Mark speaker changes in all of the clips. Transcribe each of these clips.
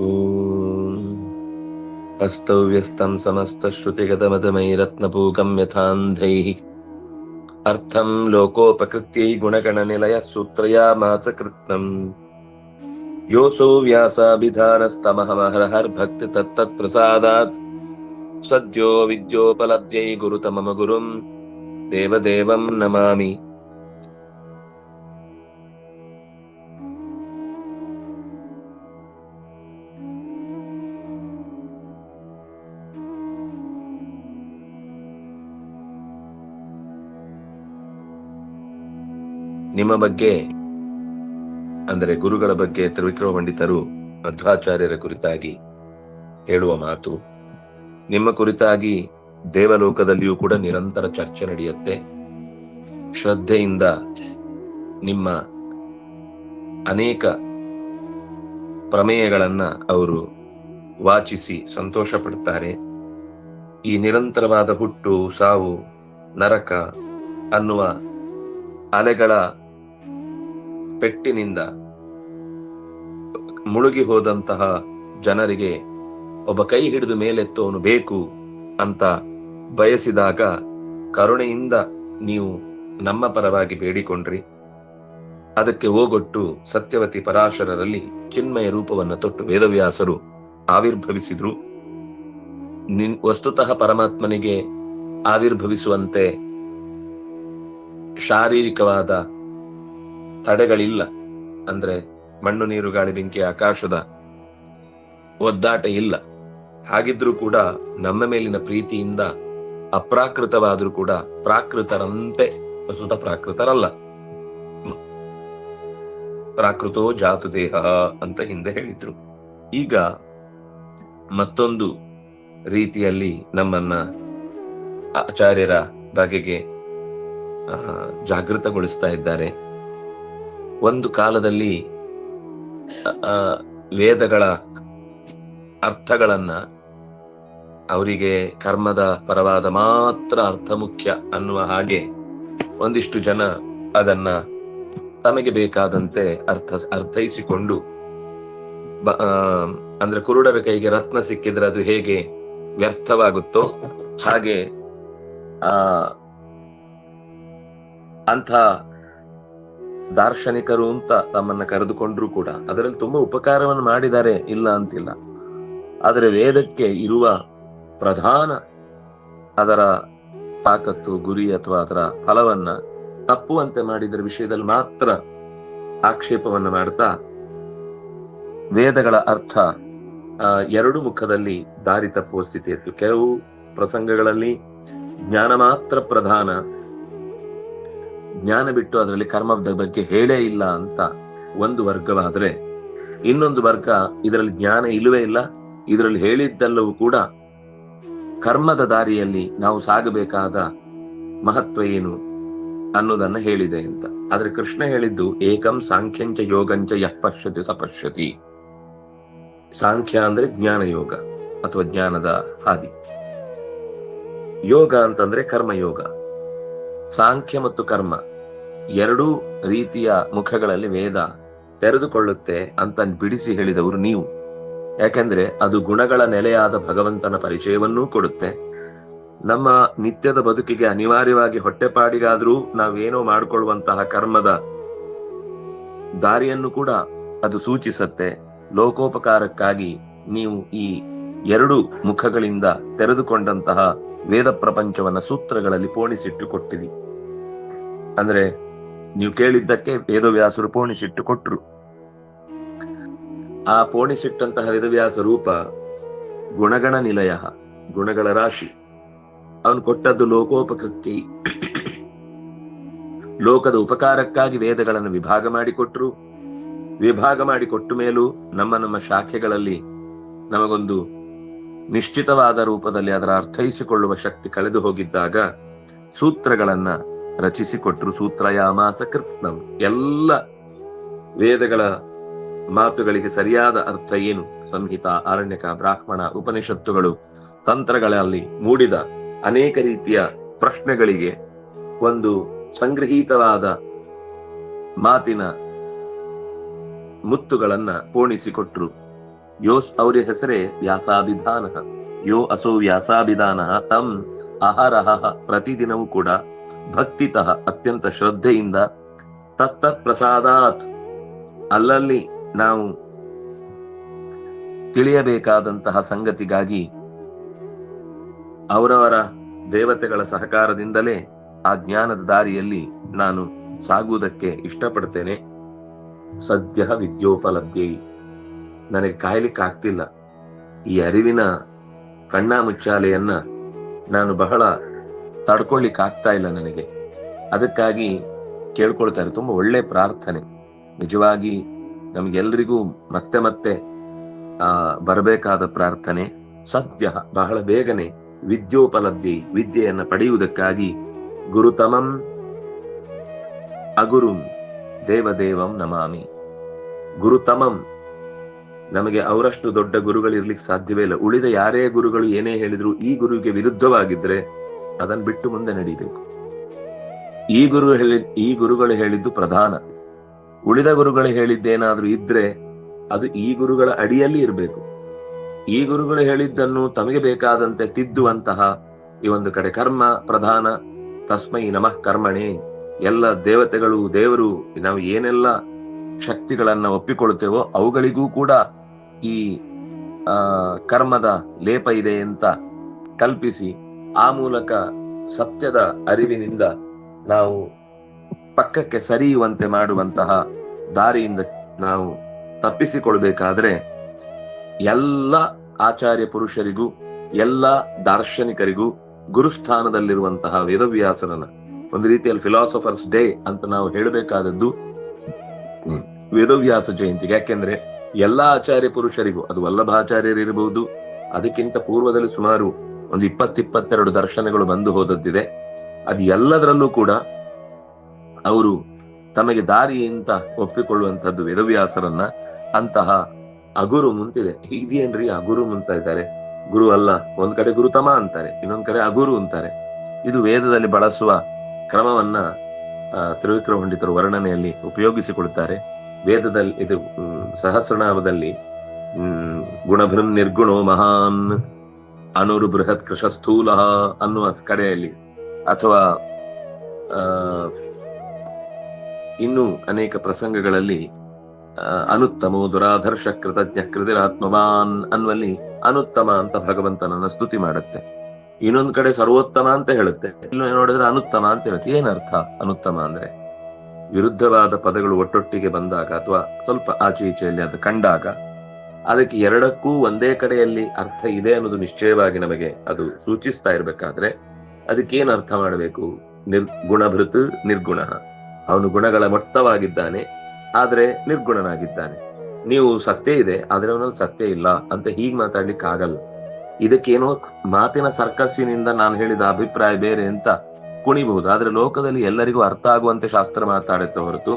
Speaker 1: ॐ। अस्तव्यस्तं समस्तश्रुतिगतमतमैरत्नपूकं यथान्धैः अर्थं लोकोपकृत्यै गुणगणनिलयः सूत्रयामास कृत्नम् योऽसौ व्यासाभिधानस्तमहमहरहर्भक्ति तत्तत्प्रसादात् सद्यो विद्योपलब्ध्यै गुरुतमम गुरुं देवदेवं नमामि ನಿಮ್ಮ ಬಗ್ಗೆ, ಅಂದರೆ ಗುರುಗಳ ಬಗ್ಗೆ ತ್ರಿವಿಕ್ರಮ ಪಂಡಿತರು ಮಧ್ವಾಚಾರ್ಯರ ಕುರಿತಾಗಿ ಹೇಳುವ ಮಾತು, ನಿಮ್ಮ ಕುರಿತಾಗಿ ದೇವಲೋಕದಲ್ಲಿಯೂ ಕೂಡ ನಿರಂತರ ಚರ್ಚೆ ನಡೆಯುತ್ತೆ. ಶ್ರದ್ಧೆಯಿಂದ ನಿಮ್ಮ ಅನೇಕ ಪ್ರಮೇಯಗಳನ್ನ ಅವರು ವಾಚಿಸಿ ಸಂತೋಷ ಪಡ್ತಾರೆ ಈ ನಿರಂತರವಾದ ಹುಟ್ಟು, ಸಾವು, ನರಕ ಅನ್ನುವ ಅಲೆಗಳ ಪೆಟ್ಟಿನಿಂದ ಮುಳುಗಿ ಹೋದಂತಹ ಜನರಿಗೆ ಒಬ್ಬ ಕೈ ಹಿಡಿದು ಮೇಲೆತ್ತೋನು ಬೇಕು ಅಂತ ಬಯಸಿದಾಗ ಕರುಣೆಯಿಂದ ನೀವು ನಮ್ಮ ಪರವಾಗಿ ಬೇಡಿಕೊಂಡ್ರಿ. ಅದಕ್ಕೆ ಓಗೊಟ್ಟು ಸತ್ಯವತಿ ಪರಾಶರರಲ್ಲಿ ಚಿನ್ಮಯ ರೂಪವನ್ನು ತೊಟ್ಟು ವೇದವ್ಯಾಸರು ಆವಿರ್ಭವಿಸಿದ್ರು. ನಿನ್ ವಸ್ತುತಃ ಪರಮಾತ್ಮನಿಗೆ ಆವಿರ್ಭವಿಸುವಂತೆ ಶಾರೀರಿಕವಾದ ತಡೆಗಳಿಲ್ಲ. ಅಂದ್ರೆ ಮಣ್ಣು, ನೀರು, ಗಾಳಿ, ಬೆಂಕಿ, ಆಕಾಶದ ಒದ್ದಾಟ ಇಲ್ಲ. ಹಾಗಿದ್ರೂ ಕೂಡ ನಮ್ಮ ಮೇಲಿನ ಪ್ರೀತಿಯಿಂದ ಅಪ್ರಾಕೃತವಾದ್ರೂ ಕೂಡ ಪ್ರಾಕೃತರಂತೆ ಪ್ರಸ್ತುತ ಪ್ರಾಕೃತರಲ್ಲ. ಪ್ರಾಕೃತೋ ಜಾತು ದೇಹ ಅಂತ ಹಿಂದೆ ಹೇಳಿದ್ರು. ಈಗ ಮತ್ತೊಂದು ರೀತಿಯಲ್ಲಿ ನಮ್ಮನ್ನ ಆಚಾರ್ಯರ ಬಗೆಗೆ ಜಾಗೃತಗೊಳಿಸ್ತಾ ಇದ್ದಾರೆ. ಒಂದು ಕಾಲದಲ್ಲಿ ವೇದಗಳ ಅರ್ಥಗಳನ್ನ ಅವರಿಗೆ ಕರ್ಮದ ಪರವಾದ ಮಾತ್ರ ಅರ್ಥ ಮುಖ್ಯ ಅನ್ನುವ ಹಾಗೆ ಒಂದಿಷ್ಟು ಜನ ಅದನ್ನ ತಮಗೆ ಬೇಕಾದಂತೆ ಅರ್ಥ, ಅರ್ಥೈಸಿಕೊಂಡು ಅಂದ್ರೆ ಕುರುಡರ ಕೈಗೆ ರತ್ನ ಸಿಕ್ಕಿದ್ರೆ ಅದು ಹೇಗೆ ವ್ಯರ್ಥವಾಗುತ್ತೋ ಹಾಗೆ, ಆ, ಅಂಥ ದಾರ್ಶನಿಕರು ಅಂತ ತಮ್ಮನ್ನ ಕರೆದುಕೊಂಡ್ರು ಕೂಡ ಅದರಲ್ಲಿ ತುಂಬಾ ಉಪಕಾರವನ್ನು ಮಾಡಿದ್ದಾರೆ ಇಲ್ಲ ಅಂತಿಲ್ಲ. ಆದರೆ ವೇದಕ್ಕೆ ಇರುವ ಪ್ರಧಾನ ಅದರ ತಾಕತ್ತು, ಗುರಿ ಅಥವಾ ಅದರ ಫಲವನ್ನ ತಪ್ಪುವಂತೆ ಮಾಡಿದ್ರ ವಿಷಯದಲ್ಲಿ ಮಾತ್ರ ಆಕ್ಷೇಪವನ್ನು ಮಾಡ್ತಾ ವೇದಗಳ ಅರ್ಥ ಎರಡು ಮುಖದಲ್ಲಿ ದಾರಿ ತಪ್ಪುವ ಸ್ಥಿತಿ ಇತ್ತು ಕೆಲವು ಪ್ರಸಂಗಗಳಲ್ಲಿ ಜ್ಞಾನ ಮಾತ್ರ ಪ್ರಧಾನ ಜ್ಞಾನ ಬಿಟ್ಟು ಅದರಲ್ಲಿ ಕರ್ಮದ ಬಗ್ಗೆ ಹೇಳೇ ಇಲ್ಲ ಅಂತ ಒಂದು ವರ್ಗವಾದ್ರೆ ಇನ್ನೊಂದು ವರ್ಗ ಇದರಲ್ಲಿ ಜ್ಞಾನ ಇಲ್ಲವೇ ಇಲ್ಲ. ಇದರಲ್ಲಿ ಹೇಳಿದ್ದೆಲ್ಲವೂ ಕೂಡ ಕರ್ಮದ ದಾರಿಯಲ್ಲಿ ನಾವು ಸಾಗಬೇಕಾದ ಮಹತ್ವ ಏನು ಅನ್ನೋದನ್ನ ಹೇಳಿದೆ ಅಂತ. ಆದ್ರೆ ಕೃಷ್ಣ ಹೇಳಿದ್ದು ಏಕಂ ಸಾಂಖ್ಯಂಚ ಯೋಗಂಚ ಯಃ ಪಶ್ಯತಿ ಸಪಶ್ಯತಿ ಸಾಂಖ್ಯ ಅಂದ್ರೆ ಜ್ಞಾನ ಯೋಗ ಅಥವಾ ಜ್ಞಾನದ ಹಾದಿ. ಯೋಗ ಅಂತಂದ್ರೆ ಕರ್ಮಯೋಗ. ಸಾಂಖ್ಯ ಮತ್ತು ಕರ್ಮ ಎರಡೂ ರೀತಿಯ ಮುಖಗಳಲ್ಲಿ ವೇದ ತೆರೆದುಕೊಳ್ಳುತ್ತೆ ಅಂತ ಬಿಡಿಸಿ ಹೇಳಿದವರು ನೀವು. ಯಾಕೆಂದ್ರೆ ಅದು ಗುಣಗಳ ನೆಲೆಯಾದ ಭಗವಂತನ ಪರಿಚಯವನ್ನೂ ಕೊಡುತ್ತೆ. ನಮ್ಮ ನಿತ್ಯದ ಬದುಕಿಗೆ ಅನಿವಾರ್ಯವಾಗಿ ಹೊಟ್ಟೆಪಾಡಿಗಾದ್ರೂ ನಾವೇನೋ ಮಾಡಿಕೊಳ್ಳುವಂತಹ ಕರ್ಮದ ದಾರಿಯನ್ನು ಕೂಡ ಅದು ಸೂಚಿಸತ್ತೆ. ಲೋಕೋಪಕಾರಕ್ಕಾಗಿ ನೀವು ಈ ಎರಡು ಮುಖಗಳಿಂದ ತೆರೆದುಕೊಂಡಂತಹ ವೇದ ಪ್ರಪಂಚವನ್ನ ಸೂತ್ರಗಳಲ್ಲಿ ಪೋಣಿಸಿಟ್ಟು ಅಂದ್ರೆ ನೀವು ಕೇಳಿದ್ದಕ್ಕೆ ವೇದವ್ಯಾಸರು ಪೋಣಿಸಿಟ್ಟು ಕೊಟ್ರು. ಆ ಪೋಣಿಸಿಟ್ಟಂತಹ ವೇದವ್ಯಾಸ ರೂಪ ಗುಣಗಣ ನಿಲಯ, ಗುಣಗಳ ರಾಶಿ. ಅವನು ಕೊಟ್ಟದ್ದು ಲೋಕೋಪಕೃತಿ. ಲೋಕದ ಉಪಕಾರಕ್ಕಾಗಿ ವೇದಗಳನ್ನು ವಿಭಾಗ ಮಾಡಿಕೊಟ್ರು ವಿಭಾಗ ಮಾಡಿ ಕೊಟ್ಟ ಮೇಲೂ ನಮ್ಮ ನಮ್ಮ ಶಾಖೆಗಳಲ್ಲಿ ನಮಗೊಂದು ನಿಶ್ಚಿತವಾದ ರೂಪದಲ್ಲಿ ಅದರ ಅರ್ಥೈಸಿಕೊಳ್ಳುವ ಶಕ್ತಿ ಕಳೆದು ಹೋಗಿದ್ದಾಗ ಸೂತ್ರಗಳನ್ನ ರಚಿಸಿಕೊಟ್ರು ಸೂತ್ರಯಾಮಾಸ ಕೃತ್ಸ್ನಂ ಎಲ್ಲ ವೇದಗಳ ಮಾತುಗಳಿಗೆ ಸರಿಯಾದ ಅರ್ಥ ಏನು? ಸಂಹಿತ, ಆರಣ್ಯಕ, ಬ್ರಾಹ್ಮಣ, ಉಪನಿಷತ್ತುಗಳು, ತಂತ್ರಗಳಲ್ಲಿ ಮೂಡಿದ ಅನೇಕ ರೀತಿಯ ಪ್ರಶ್ನೆಗಳಿಗೆ ಒಂದು ಸಂಗ್ರಹೀತವಾದ ಮಾತಿನ ಮುತ್ತುಗಳನ್ನ ಪೋಣಿಸಿಕೊಟ್ರು. ಯೋ ಅವರ ಹೆಸರೇ ವ್ಯಾಸಾಭಿಧಾನ. ಯೋ ಅಸೋ ವ್ಯಾಸಾಭಿಧಾನ ತಂ ಅಹರಹ ಪ್ರತಿದಿನವೂ ಕೂಡ ಭಕ್ತಿತಃ ಅತ್ಯಂತ ಶ್ರದ್ಧೆಯಿಂದ ತತ್ತತ್ ಪ್ರಸಾದಾತ್ ಅಲ್ಲಲ್ಲಿ ನಾವು ತಿಳಿಯಬೇಕಾದಂತಹ ಸಂಗತಿಗಾಗಿ ಅವರವರ ದೇವತೆಗಳ ಸಹಕಾರದಿಂದಲೇ ಆ ಜ್ಞಾನದ ದಾರಿಯಲ್ಲಿ ನಾನು ಸಾಗುವುದಕ್ಕೆ ಇಷ್ಟಪಡ್ತೇನೆ. ಸದ್ಯ ವಿದ್ಯೋಪಲಬ್ಧಿ. ನನಗೆ ಕಾಯ್ಲಿಕ್ಕೆ ಆಗ್ತಿಲ್ಲ. ಈ ಅರಿವಿನ ಕಣ್ಣಾಮುಚ್ಚಾಲೆಯನ್ನ ನಾನು ಬಹಳ ತಡ್ಕೊಳ್ಳಿಕ್ಕೆ ಆಗ್ತಾ ಇಲ್ಲ ನನಗೆ. ಅದಕ್ಕಾಗಿ ಕೇಳ್ಕೊಳ್ತಾರೆ ತುಂಬಾ ಒಳ್ಳೆ ಪ್ರಾರ್ಥನೆ. ನಿಜವಾಗಿ ನಮ್ಗೆಲ್ರಿಗೂ ಮತ್ತೆ ಮತ್ತೆ, ಆ, ಬರಬೇಕಾದ ಪ್ರಾರ್ಥನೆ ಸದ್ಯ ಬಹಳ ಬೇಗನೆ ವಿದ್ಯೋಪಲಬ್ಧಿ ವಿದ್ಯೆಯನ್ನ ಪಡೆಯುವುದಕ್ಕಾಗಿ ಗುರುತಮಂ ಅಗುರುಂ ದೇವದೇವಂ ನಮಾಮಿ. ಗುರುತಮಂ, ನಮಗೆ ಅವರಷ್ಟು ದೊಡ್ಡ ಗುರುಗಳಿರ್ಲಿಕ್ಕೆ ಸಾಧ್ಯವೇ ಇಲ್ಲ. ಉಳಿದ ಯಾರೇ ಗುರುಗಳು ಏನೇ ಹೇಳಿದ್ರು ಈ ಗುರುವಿಗೆ ವಿರುದ್ಧವಾಗಿದ್ರೆ ಅದನ್ನ ಬಿಟ್ಟು ಮುಂದೆ ನಡೀಬೇಕು. ಈ ಗುರು ಹೇಳಿ, ಈ ಗುರುಗಳು ಹೇಳಿದ್ದು ಪ್ರಧಾನ. ಉಳಿದ ಗುರುಗಳು ಹೇಳಿದ್ದೇನಾದ್ರೂ ಇದ್ರೆ ಅದು ಈ ಗುರುಗಳ ಅಡಿಯಲ್ಲಿ ಇರಬೇಕು. ಈ ಗುರುಗಳು ಹೇಳಿದ್ದನ್ನು ತಮಗೆ ಬೇಕಾದಂತೆ ತಿದ್ದುವಂತಹ ಈ ಒಂದು ಕಡೆ ಕರ್ಮ ಪ್ರಧಾನ. ತಸ್ಮೈ ನಮಃ ಕರ್ಮಣೆ. ಎಲ್ಲ ದೇವತೆಗಳು, ದೇವರು, ನಾವು ಏನೆಲ್ಲ ಶಕ್ತಿಗಳನ್ನ ಒಪ್ಪಿಕೊಳ್ತೇವೋ ಅವುಗಳಿಗೂ ಕೂಡ ಈ ಕರ್ಮದ ಲೇಪ ಇದೆ ಅಂತ ಕಲ್ಪಿಸಿ ಆ ಮೂಲಕ ಸತ್ಯದ ಅರಿವಿನಿಂದ ನಾವು ಪಕ್ಕಕ್ಕೆ ಸರಿಯುವಂತೆ ಮಾಡುವಂತಹ ದಾರಿಯಿಂದ ನಾವು ತಪ್ಪಿಸಿಕೊಳ್ಬೇಕಾದ್ರೆ ಎಲ್ಲ ಆಚಾರ್ಯ ಪುರುಷರಿಗೂ, ಎಲ್ಲ ದಾರ್ಶನಿಕರಿಗೂ ಗುರುಸ್ಥಾನದಲ್ಲಿರುವಂತಹ ವೇದವ್ಯಾಸರನ ಒಂದು ರೀತಿಯಲ್ಲಿ ಫಿಲಾಸಫರ್ಸ್ ಡೇ ಅಂತ ನಾವು ಹೇಳಬೇಕಾದದ್ದು ವೇದವ್ಯಾಸ ಜಯಂತಿಗೆ. ಯಾಕೆಂದ್ರೆ ಎಲ್ಲ ಆಚಾರ್ಯ ಪುರುಷರಿಗೂ, ಅದು ವಲ್ಲಭಾಚಾರ್ಯರಿರಬಹುದು ಅದಕ್ಕಿಂತ ಪೂರ್ವದಲ್ಲಿ ಸುಮಾರು ಒಂದು ಇಪ್ಪತ್ತಿಪ್ಪತ್ತೆರಡು ದರ್ಶನಗಳು ಬಂದು ಹೋದದ್ದಿದೆ. ಅದು ಎಲ್ಲದರಲ್ಲೂ ಕೂಡ ಅವರು ತಮಗೆ ದಾರಿ ಅಂತ ಒಪ್ಪಿಕೊಳ್ಳುವಂತದ್ದು ವೇದವ್ಯಾಸರನ್ನ ಅಂತಹ ಅಗುರು ಮುಂತಿದೆ. ಇದೇನ್ರಿ ಅಗುರು ಮುಂತ ಇದ್ದಾರೆ? ಗುರು ಅಲ್ಲ, ಒಂದ್ ಕಡೆ ಗುರುತಮ ಅಂತಾರೆ, ಇನ್ನೊಂದ್ ಕಡೆ ಅಗುರು ಅಂತಾರೆ. ಇದು ವೇದದಲ್ಲಿ ಬಳಸುವ ಕ್ರಮವನ್ನ ತ್ರಿವಿಕ್ರಮ ಪಂಡಿತರು ವರ್ಣನೆಯಲ್ಲಿ ಉಪಯೋಗಿಸಿಕೊಳ್ತಾರೆ. ವೇದದಲ್ಲಿ ಇದು ಸಹಸ್ರನಾಮದಲ್ಲಿ ಗುಣಭೃಂ ನಿರ್ಗುಣೋ ಮಹಾನ್ ಅನುರು ಬೃಹತ್ ಕೃಷ ಸ್ಥೂಲ ಅನ್ನುವ ಕಡೆಯಲ್ಲಿ ಅಥವಾ ಇನ್ನೂ ಇನ್ನು ಅನೇಕ ಪ್ರಸಂಗಗಳಲ್ಲಿ ಅನುತ್ತಮೋ ದುರಾಧರ್ಷ ಕೃತಜ್ಞ ಕೃತಿರಾತ್ಮವಾನ್ ಅನ್ನುವಲ್ಲಿ ಅನುತ್ತಮ ಅಂತ ಭಗವಂತನನ್ನ ಸ್ತುತಿ ಮಾಡುತ್ತೆ. ಇನ್ನೊಂದು ಕಡೆ ಸರ್ವೋತ್ತಮ ಅಂತ ಹೇಳುತ್ತೆ. ಇಲ್ಲಿ ನೋಡಿದ್ರೆ ಅನುತ್ತಮ ಅಂತ ಹೇಳುತ್ತೆ. ಏನರ್ಥ ಅನುತ್ತಮ ಅಂದ್ರೆ? ವಿರುದ್ಧವಾದ ಪದಗಳು ಒಟ್ಟೊಟ್ಟಿಗೆ ಬಂದಾಗ ಅಥವಾ ಸ್ವಲ್ಪ ಆಚೆ ಈಚೆಯಲ್ಲಿ ಅದು ಕಂಡಾಗ ಅದಕ್ಕೆ ಎರಡಕ್ಕೂ ಒಂದೇ ಕಡೆಯಲ್ಲಿ ಅರ್ಥ ಇದೆ ಅನ್ನೋದು ನಿಶ್ಚಯವಾಗಿ ನಮಗೆ ಅದು ಸೂಚಿಸ್ತಾ ಇರಬೇಕಾದ್ರೆ ಅದಕ್ಕೇನು ಅರ್ಥ ಮಾಡಬೇಕು? ನಿರ್ ಗುಣಭೃತ್ ನಿರ್ಗುಣ. ಅವನು ಗುಣಗಳ ಮೊತ್ತವಾಗಿದ್ದಾನೆ ಆದ್ರೆ ನಿರ್ಗುಣನಾಗಿದ್ದಾನೆ. ನೀವು ಸತ್ಯ ಇದೆ, ಆದ್ರೆ ಅವನಲ್ಲಿ ಸತ್ಯ ಇಲ್ಲ ಅಂತ ಹೀಗೆ ಮಾತಾಡ್ಲಿಕ್ಕೆ ಆಗಲ್ಲ. ಇದಕ್ಕೇನೋ ಮಾತಿನ ಸರ್ಕಸ್ಸಿನಿಂದ ನಾನು ಹೇಳಿದ ಅಭಿಪ್ರಾಯ ಬೇರೆ ಅಂತ ಕುಣಿಬಹುದು. ಆದ್ರೆ ಲೋಕದಲ್ಲಿ ಎಲ್ಲರಿಗೂ ಅರ್ಥ ಆಗುವಂತೆ ಶಾಸ್ತ್ರ ಮಾತಾಡುತ್ತೆ ಹೊರತು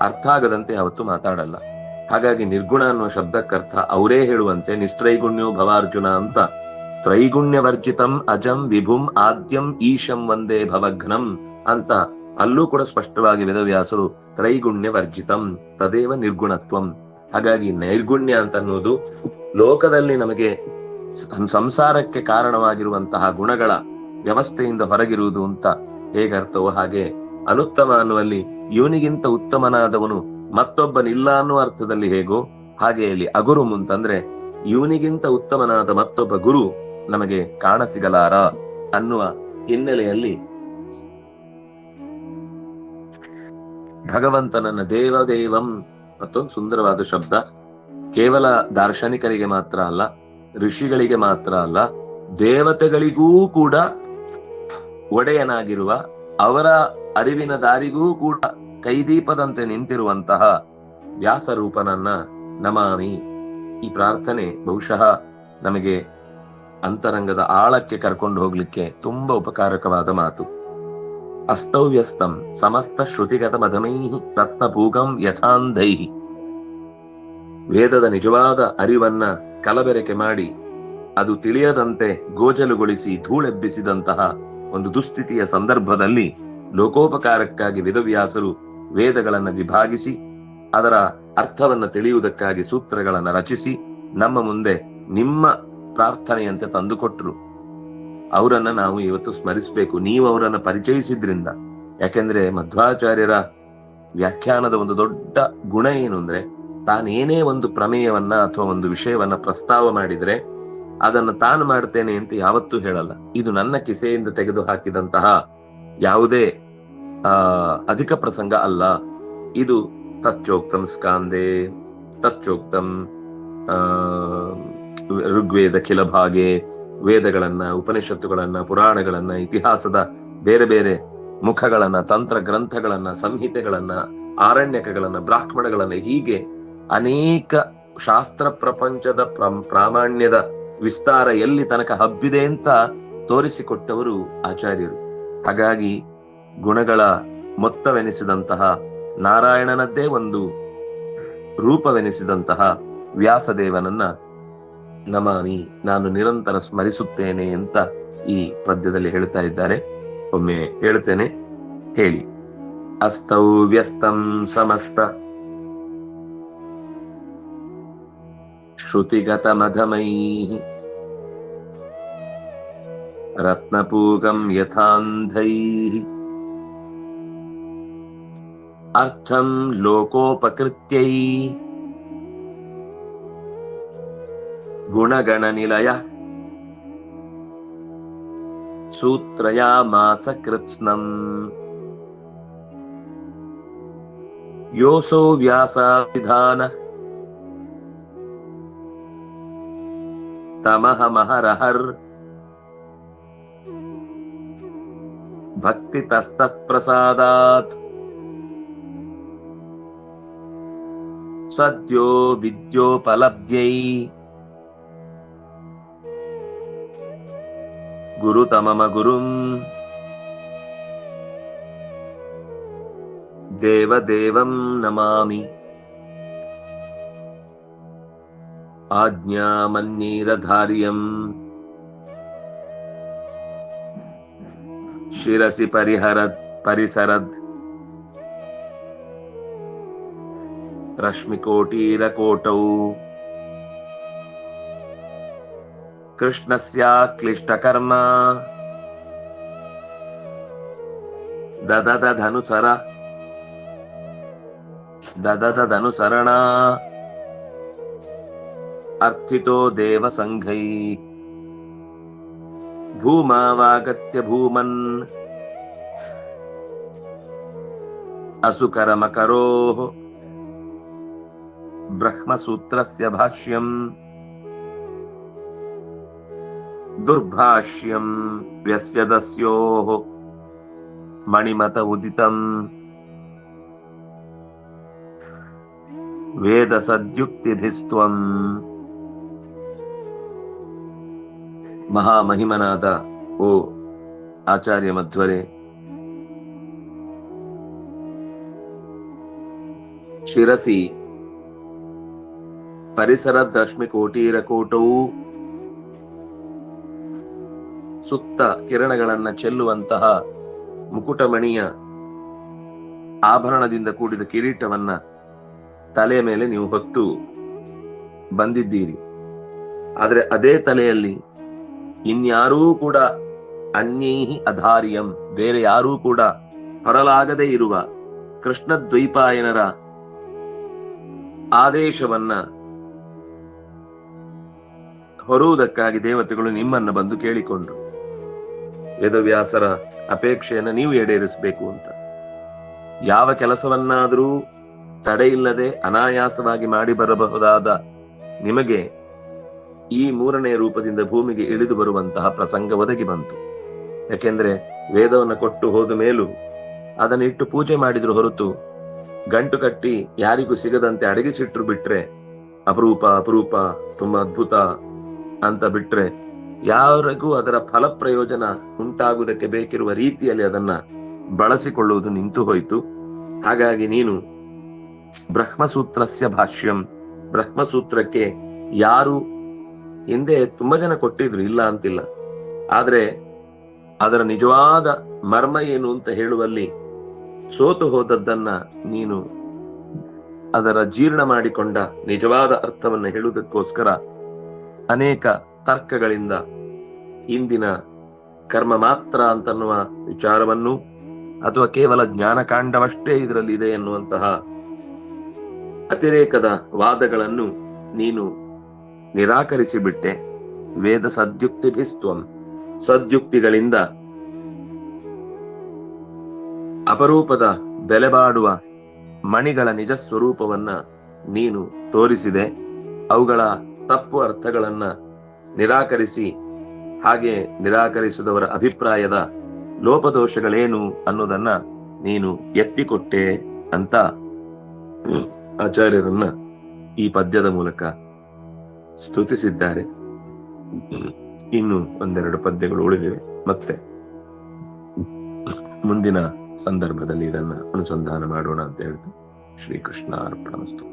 Speaker 1: ಅರ್ಥ ಆಗದಂತೆ ಅವತ್ತು ಮಾತಾಡಲ್ಲ. ಹಾಗಾಗಿ ನಿರ್ಗುಣ ಅನ್ನೋ ಶಬ್ದಕ್ಕರ್ಥ ಅವರೇ ಹೇಳುವಂತೆ ನಿಸ್ತ್ರೈಗುಣ್ಯೋ ಭವಾರ್ಜುನ ಅಂತ. ತ್ರೈಗುಣ್ಯ ವರ್ಜಿತಂ ಅಜಂ ವಿಭುಂ ಆದ್ಯಂ ಈಶಂ ವಂದೇ ಭವಘ್ನಂ ಅಂತ ಅಲ್ಲೂ ಕೂಡ ಸ್ಪಷ್ಟವಾಗಿ ವೇದವ್ಯಾಸರು ತ್ರೈಗುಣ್ಯ ವರ್ಜಿತಂ ತದೇವ ನಿರ್ಗುಣತ್ವಂ. ಹಾಗಾಗಿ ನೈರ್ಗುಣ್ಯ ಅಂತ ಅನ್ನೋದು ಲೋಕದಲ್ಲಿ ನಮಗೆ ಸಂಸಾರಕ್ಕೆ ಕಾರಣವಾಗಿರುವಂತಹ ಗುಣಗಳ ವ್ಯವಸ್ಥೆಯಿಂದ ಹೊರಗಿರುವುದು ಅಂತ ಹೇಗರ್ಥವೋ ಹಾಗೆ ಅನುತ್ತಮ ಅನ್ನುವಲ್ಲಿ ಇವನಿಗಿಂತ ಉತ್ತಮನಾದವನು ಮತ್ತೊಬ್ಬನಿಲ್ಲ ಅನ್ನುವ ಅರ್ಥದಲ್ಲಿ ಹೇಗೋ ಹಾಗೆ ಇಲ್ಲಿ ಅಗುರು ಮುಂತಂದ್ರೆ ಇವನಿಗಿಂತ ಉತ್ತಮನಾದ ಮತ್ತೊಬ್ಬ ಗುರು ನಮಗೆ ಕಾಣಸಿಗಲಾರ ಅನ್ನುವ ಹಿನ್ನೆಲೆಯಲ್ಲಿ ಭಗವಂತನನ್ನ ದೇವದೇವಂ ಮತ್ತೊಂದು ಸುಂದರವಾದ ಶಬ್ದ ಕೇವಲ ದಾರ್ಶನಿಕರಿಗೆ ಮಾತ್ರ ಅಲ್ಲ, ಋಷಿಗಳಿಗೆ ಮಾತ್ರ ಅಲ್ಲ, ದೇವತೆಗಳಿಗೂ ಕೂಡ ಒಡೆಯನಾಗಿರುವ ಅವರ ಅರಿವಿನ ದಾರಿಗೂ ಕೂಡ ಕೈದೀಪದಂತೆ ನಿಂತಿರುವಂತಹ ವ್ಯಾಸರೂಪನನ್ನ ನಮಾಮಿ. ಈ ಪ್ರಾರ್ಥನೆ ಬಹುಶಃ ನಮಗೆ ಅಂತರಂಗದ ಆಳಕ್ಕೆ ಕರ್ಕೊಂಡು ಹೋಗ್ಲಿಕ್ಕೆ ತುಂಬಾ ಉಪಕಾರಕವಾದ ಮಾತು. ಅಸ್ತವ್ಯಸ್ತಂ ಸಮಸ್ತ ಶ್ರುತಿಗತ ಮಧಮೈ ರತ್ನಪೂಗಂ ಯಥಾಂಧೈ ವೇದದ ನಿಜವಾದ ಅರಿವನ್ನ ಕಲಬೆರಕೆ ಮಾಡಿ ಅದು ತಿಳಿಯದಂತೆ ಗೋಜಲುಗೊಳಿಸಿ ಧೂಳೆಬ್ಬಿಸಿದಂತಹ ಒಂದು ದುಸ್ಥಿತಿಯ ಸಂದರ್ಭದಲ್ಲಿ ಲೋಕೋಪಕಾರಕ್ಕಾಗಿ ವೇದವ್ಯಾಸರು ವೇದಗಳನ್ನ ವಿಭಾಗಿಸಿ, ಅದರ ಅರ್ಥವನ್ನ ತಿಳಿಯುವುದಕ್ಕಾಗಿ ಸೂತ್ರಗಳನ್ನು ರಚಿಸಿ, ನಮ್ಮ ಮುಂದೆ ನಿಮ್ಮ ಪ್ರಾರ್ಥನೆಯಂತೆ ತಂದುಕೊಟ್ರು. ಅವರನ್ನ ನಾವು ಇವತ್ತು ಸ್ಮರಿಸಬೇಕು. ನೀವು ಅವರನ್ನು ಪರಿಚಯಿಸಿದ್ರಿಂದ. ಯಾಕೆಂದ್ರೆ ಮಧ್ವಾಚಾರ್ಯರ ವ್ಯಾಖ್ಯಾನದ ಒಂದು ದೊಡ್ಡ ಗುಣ ಏನು ಅಂದ್ರೆ, ತಾನೇನೇ ಒಂದು ಪ್ರಮೇಯವನ್ನ ಅಥವಾ ಒಂದು ವಿಷಯವನ್ನ ಪ್ರಸ್ತಾವ ಮಾಡಿದ್ರೆ, ಅದನ್ನು ತಾನು ಮಾಡ್ತೇನೆ ಅಂತ ಯಾವತ್ತೂ ಹೇಳಲ್ಲ. ಇದು ನನ್ನ ಕಿಸೆಯಿಂದ ತೆಗೆದು ಹಾಕಿದಂತಹ ಯಾವುದೇ ಆ, ಅಧಿಕ ಪ್ರಸಂಗ ಅಲ್ಲ. ಇದು ತಚ್ಚೋಕ್ತಂ ಸ್ಕಾಂದೆ, ತಚ್ಚೋಕ್ತಂ ಋಗ್ವೇದ ಕೆಲ ಭಾಗೆ, ವೇದಗಳನ್ನ, ಉಪನಿಷತ್ತುಗಳನ್ನ, ಪುರಾಣಗಳನ್ನ, ಇತಿಹಾಸದ ಬೇರೆ ಬೇರೆ ಮುಖಗಳನ್ನ ತಂತ್ರ ಗ್ರಂಥಗಳನ್ನ ಸಂಹಿತೆಗಳನ್ನ, ಆರಣ್ಯಕಗಳನ್ನ, ಬ್ರಾಹ್ಮಣಗಳನ್ನ ಹೀಗೆ ಅನೇಕ ಶಾಸ್ತ್ರ ಪ್ರಪಂಚದ ಪ್ರ- ಪ್ರಾಮಾಣ್ಯದ ವಿಸ್ತಾರ ಎಲ್ಲಿ ತನಕ ಹಬ್ಬಿದೆ ಅಂತ ತೋರಿಸಿಕೊಟ್ಟವರು ಆಚಾರ್ಯರು. ಹಾಗಾಗಿ ಗುಣಗಳ ಮೊತ್ತವೆನಿಸಿದಂತಹ ನಾರಾಯಣನದ್ದೇ ಒಂದು ರೂಪವೆನಿಸಿದಂತಹ ವ್ಯಾಸದೇವನನ್ನ ನಮಾಮಿ, ನಾನು ನಿರಂತರ ಸ್ಮರಿಸುತ್ತೇನೆ ಅಂತ ಈ ಪದ್ಯದಲ್ಲಿ ಹೇಳ್ತಾ ಇದ್ದಾರೆ. ಒಮ್ಮೆ ಹೇಳ್ತೇನೆ. ಹೇಳಿ. ಅಸ್ತೌ ವ್ಯಸ್ತಂ ಸಮಸ್ತ ಶ್ರುತಿಗತ ಮಧಮೈ ರತ್ನಪೂಗಂ ಯಥಾಂಧೈ. अर्थं लोकोपकृत्यै। गुणगणनिलय। सूत्रयामास कृत्स्नम् व्यासाभिधान तमहमहरहर् भक्तितस्तत्प्रसादात्। ಭಕ್ತಿ ತಸ್ತತ್ಪ್ರಸಾದಾತ್ ಸದ್ಯೋ ವಿದ್ಯೋಪಲಬ್ಧ್ಯೈ ಗುರುತಮಮ ಗುರುಂ ದೇವದೇವಂ ನಮಾಮಿ ಆಜ್ಞಾಮನ್ನೀರಧಾರ್ಯಂ ಶಿರಸಿ रश्मिकोटीरकोटौ कृष्णस्याक्लिष्टकर्म दददधनुसर दददधनुसरणा अर्थितो देवसङ्घैः భూమావాగత్య భూమన్ అసుకరమకరో ಭೂಮನ್ ಅಸುಕರಮಕರೋ ಬ್ರಹ್ಮಸೂತ್ರಸ್ಯ ಭಾಷ್ಯಂ ದುರ್ಭಾಷ್ಯಂ ವ್ಯಸ್ಯದಸ್ಯೋಃ ಮಣಿಮತ ಉದಿತಂ ವೇದ ಸದ್ಯುಕ್ತಿಭಿಸ್ತ್ವಂ ಮಹಾಮಹಿಮನಾದ ಓ ಆಚಾರ್ಯ ಮಧ್ವರೇ ಶಿರಸಿ ಪರಿಸರ ದಶ್ಮಿ ಕೋಟೀರ ಕೋಟವು ಸುತ್ತ ಕಿರಣಗಳನ್ನ ಚೆಲ್ಲುವಂತಹ ಮುಕುಟಮಣಿಯ ಆಭರಣದಿಂದ ಕೂಡಿದ ಕಿರೀಟವನ್ನ ತಲೆಯ ಮೇಲೆ ನೀವು ಹೊತ್ತು ಬಂದಿದ್ದೀರಿ. ಆದರೆ ಅದೇ ತಲೆಯಲ್ಲಿ ಇನ್ಯಾರೂ ಕೂಡ ಅನ್ಯೈಹಿ ಅಧಾರಿಯಂ, ಬೇರೆ ಯಾರೂ ಕೂಡ ಹೊರಲಾಗದೇ ಇರುವ ಕೃಷ್ಣ ದ್ವೀಪಾಯನರ ಆದೇಶವನ್ನ ಹೊರುವುದಕ್ಕಾಗಿ ದೇವತೆಗಳು ನಿಮ್ಮನ್ನು ಬಂದು ಕೇಳಿಕೊಂಡ್ರು. ವೇದವ್ಯಾಸರ ಅಪೇಕ್ಷೆಯನ್ನು ನೀವು ಈಡೇರಿಸಬೇಕು ಅಂತ. ಯಾವ ಕೆಲಸವನ್ನಾದರೂ ತಡೆಯಿಲ್ಲದೆ ಅನಾಯಾಸವಾಗಿ ಮಾಡಿ ಬರಬಹುದಾದ ನಿಮಗೆ ಈ ಮೂರನೇ ರೂಪದಿಂದ ಭೂಮಿಗೆ ಇಳಿದು ಬರುವಂತಹ ಪ್ರಸಂಗ ಒದಗಿ ಬಂತು. ಯಾಕೆಂದ್ರೆ ವೇದವನ್ನು ಕೊಟ್ಟು ಹೋದ ಮೇಲೂ ಅದನ್ನು ಇಟ್ಟು ಪೂಜೆ ಮಾಡಿದ್ರು ಹೊರತು ಗಂಟು ಕಟ್ಟಿ ಯಾರಿಗೂ ಸಿಗದಂತೆ ಅಡಗಿಸಿಟ್ರು ಬಿಟ್ರೆ ಅಪರೂಪ ಅಪರೂಪ, ತುಂಬಾ ಅದ್ಭುತ ಅಂತ ಬಿಟ್ರೆ ಯಾರಿಗೂ ಅದರ ಫಲ ಪ್ರಯೋಜನ ಉಂಟಾಗುವುದಕ್ಕೆ ಬೇಕಿರುವ ರೀತಿಯಲ್ಲಿ ಅದನ್ನ ಬಳಸಿಕೊಳ್ಳುವುದು ನಿಂತು ಹೋಯಿತು. ಹಾಗಾಗಿ ನೀನು ಬ್ರಹ್ಮಸೂತ್ರಸ್ಯ ಭಾಷ್ಯಂ. ಬ್ರಹ್ಮಸೂತ್ರಕ್ಕೆ ಯಾರು ಹಿಂದೆ ತುಂಬಾ ಜನ ಕೊಟ್ಟಿದ್ರು, ಇಲ್ಲ ಅಂತಿಲ್ಲ. ಆದ್ರೆ ಅದರ ನಿಜವಾದ ಮರ್ಮ ಏನು ಅಂತ ಹೇಳುವಲ್ಲಿ ಸೋತು ಹೋದದ್ದನ್ನ ನೀನು ಅದರ ಜೀರ್ಣ ಮಾಡಿಕೊಂಡ ನಿಜವಾದ ಅರ್ಥವನ್ನು ಹೇಳುವುದಕ್ಕೋಸ್ಕರ ಅನೇಕ ತರ್ಕಗಳಿಂದ ಇಂದಿನ ಕರ್ಮ ಮಾತ್ರ ಅಂತನ್ನುವ ವಿಚಾರವನ್ನು ಅಥವಾ ಕೇವಲ ಜ್ಞಾನಕಾಂಡವಷ್ಟೇ ಇದರಲ್ಲಿ ಇದೆ ಎನ್ನುವಂತಹ ಅತಿರೇಕದ ವಾದಗಳನ್ನು ನೀನು ನಿರಾಕರಿಸಿಬಿಟ್ಟೆ. ವೇದ ಸದ್ಯುಕ್ತಿ ಭಿಸ್ತ್ವಂ. ಸದ್ಯುಕ್ತಿಗಳಿಂದ ಅಪರೂಪದ ಬೆಲೆಬಾಡುವ ಮಣಿಗಳ ನಿಜ ಸ್ವರೂಪವನ್ನ ನೀನು ತೋರಿಸಿದೆ. ಅವುಗಳ ತಪ್ಪು ಅರ್ಥಗಳನ್ನ ನಿರಾಕರಿಸಿ, ಹಾಗೆ ನಿರಾಕರಿಸಿದವರ ಅಭಿಪ್ರಾಯದ ಲೋಪದೋಷಗಳೇನು ಅನ್ನೋದನ್ನ ನೀನು ಎತ್ತಿಕೊಟ್ಟೆ ಅಂತ ಆಚಾರ್ಯರನ್ನ ಈ ಪದ್ಯದ ಮೂಲಕ ಸ್ತುತಿಸಿದ್ದಾರೆ. ಇನ್ನು ಒಂದೆರಡು ಪದ್ಯಗಳು ಉಳಿದಿವೆ. ಮತ್ತೆ ಮುಂದಿನ ಸಂದರ್ಭದಲ್ಲಿ ಇದನ್ನ ಅನುಸಂಧಾನ ಮಾಡೋಣ ಅಂತ ಹೇಳ್ತೀನಿ ಶ್ರೀಕೃಷ್ಣ ಅರ್ಪಣಮಸ್ತು